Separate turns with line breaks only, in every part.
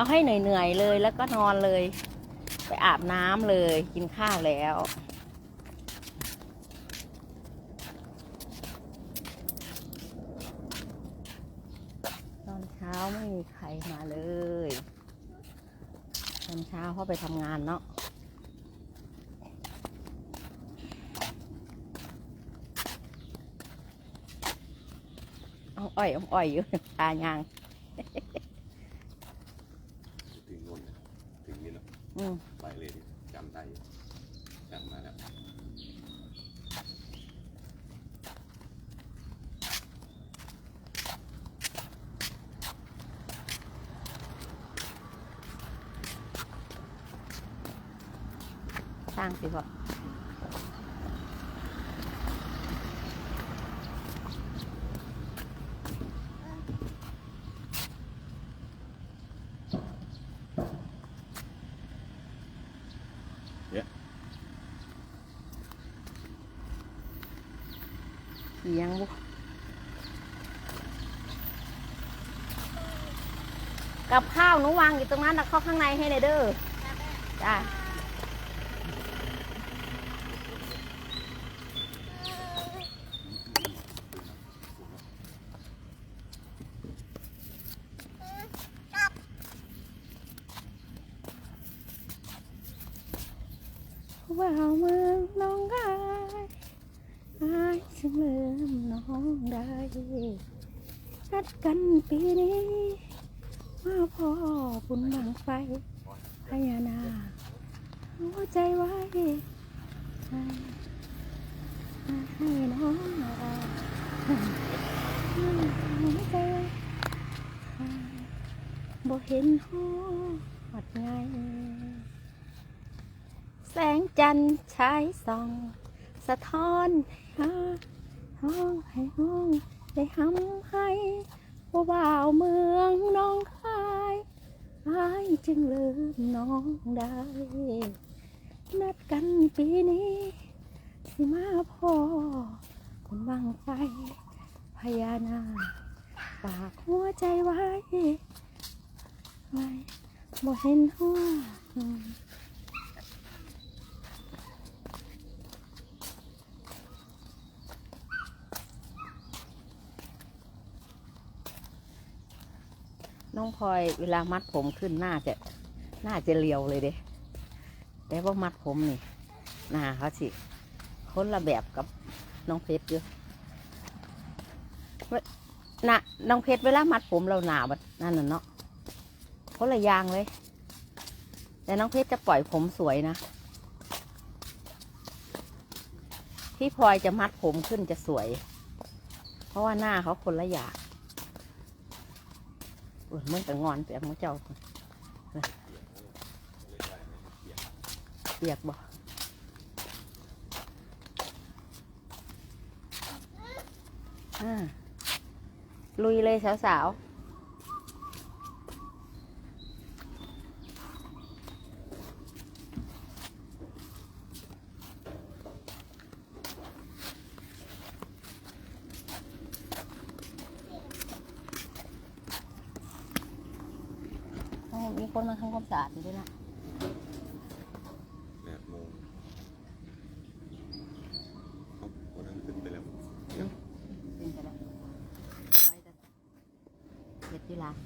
เอาให้เหนื่อยๆเลยแล้วก็นอนเลย ไปอาบน้ำเลยกินข้าวแล้วตอนเช้าไม่มีใครมาเลยตอนเช้าเขาไปทำงานเนาะเอาอ้อยเอาอ้อยอยู่ตายาง
ถึงนู่นนะถึงนี่เนาะ
อืม
ไปเลยดิจำได้อยู่จำมาแล้ว
สร้างสิพ่ เียงบุกับข้าวหนูวางอยู่ตรงนั้นนะเข้าข้างในให้ในเด้อจ้าว่าวมืองน้งก นัดกันปีนี้ มาพ่อบุญบังไฟพญานาคหัวใจไว้ให้น้องหัวใจไว้ให้บ่เห็นหอดไงแสงจันทร์ฉายส่อง สะท้อนห้องให้ห้อง ได้หำให้ว่าบ่าวเมืองน้องคายอายจึงลืมน้องได้ นัดกันปีนี้ สิมาพ่อคนบังไฟพญานาคฝากหัวใจไว้ ไว้บ่เห็นหัว น้องพลอยเวลามัดผมขึ้นหน้าจะหน้าจะเรียวเลยเด้แต่ว่ามัดผมนี่หน้าเขาสิคนละแบบกับน้องเพชรอยู่น่ะน้องเพชรเวลามัดผมเราหนาแบบนั่นน่ะเนาะคนละอย่างเลย แต่น้องเพชรจะปล่อยผมสวยนะ ที่พลอยจะมัดผมขึ้นจะสวย เพราะว่าหน้าเขาคนละอย่าง มันก็งอนเปียกขอเจ้าเปียกบ่อ่าลุยเลยสาวๆ มีคนมาทำความสะอาดอยู่ด้วยนะ
แปดโมงเขาวันนั้นขึ้นไปแล้ว
เป็นไปแล้วไว้แต่เฮ็ดที่ร้าน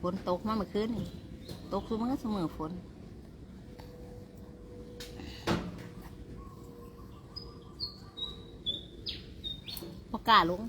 ฝนตกมาเมื่อคืนนี่ตกคือมันก็เสมอฝนประกล้าศลง